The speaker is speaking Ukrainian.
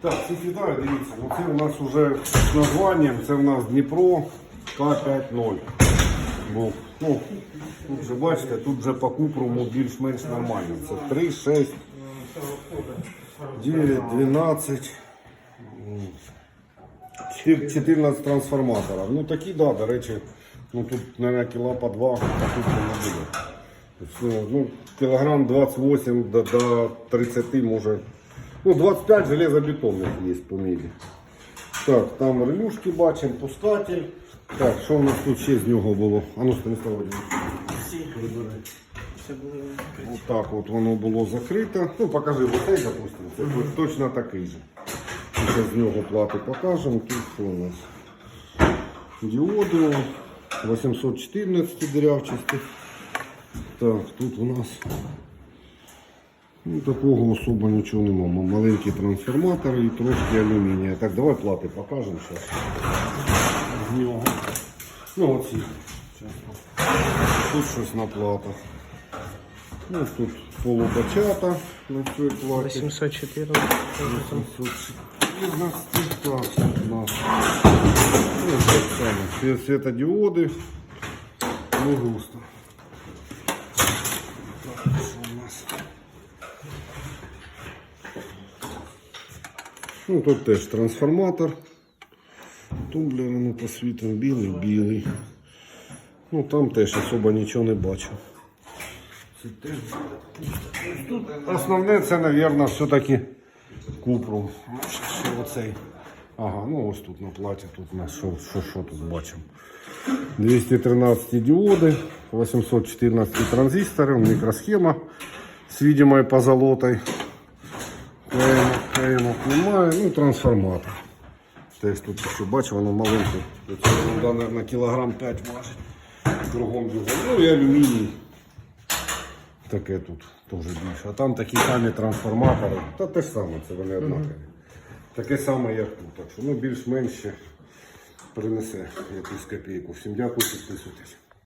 Так, ці фідери, дивіться, ну це у нас вже з названням, це у нас Дніпро К50. Бо, ну, тут вже бачите, тут вже по купруму більш-менш нормально. Це 3, 6, 9, 12, 14 трансформаторів. Ну такі, да, до речі, ну тут, мабуть, кіла по 2, а тут не буде. Ну, кілограм 28 до, до 30 може. Ну, 25 железобетонних є по мілі. Так, там релюшки бачимо, пускатель. Так, що у нас тут ще з нього було? А ну, Станіслав. Ось так от воно було закрито. Ну, покажи оцей, допустимо. Це буде точно такий же. Зараз з нього плати покажемо. Тут що у нас? Діоди 814 дирявчасті. Так, тут у нас ну, такого особо нічого нема. М- Маленькі трансформатори і трошки алюмінія. Так, давай плати покажемо зараз. З нього. Ну, оці. Тут щось на платах. Ну, тут полупочата на цій платі. 814. 814 так, у нас. Ну, так само. Свет- Светодиоды. Не густо. Так, що у нас? Ну, тут теж трансформатор. Тумблери ну, по світам білий, білий. Ну там теж особо нічого не бачу. Тут основне це, мабуть, все-таки купрум. Оцей. Ага, ну ось тут на платі, тут у нас що, що, що тут бачимо. 213 діоди, 814 транзистори, мікросхема з видимою позолотой. Клеємок, клеємок немає, ну трансформатор. Теж тут ще бачу, воно маленьке. Це, да, на кілограм 5 важить. Кругом бігом. Ну і алюміній. Таке тут теж більше. А там такі самі трансформатори. Та те ж саме, це вони однакові. Таке саме, як тут. Так що ну, більш-менш принесе якусь копійку. Всім дякую, підписуйтесь.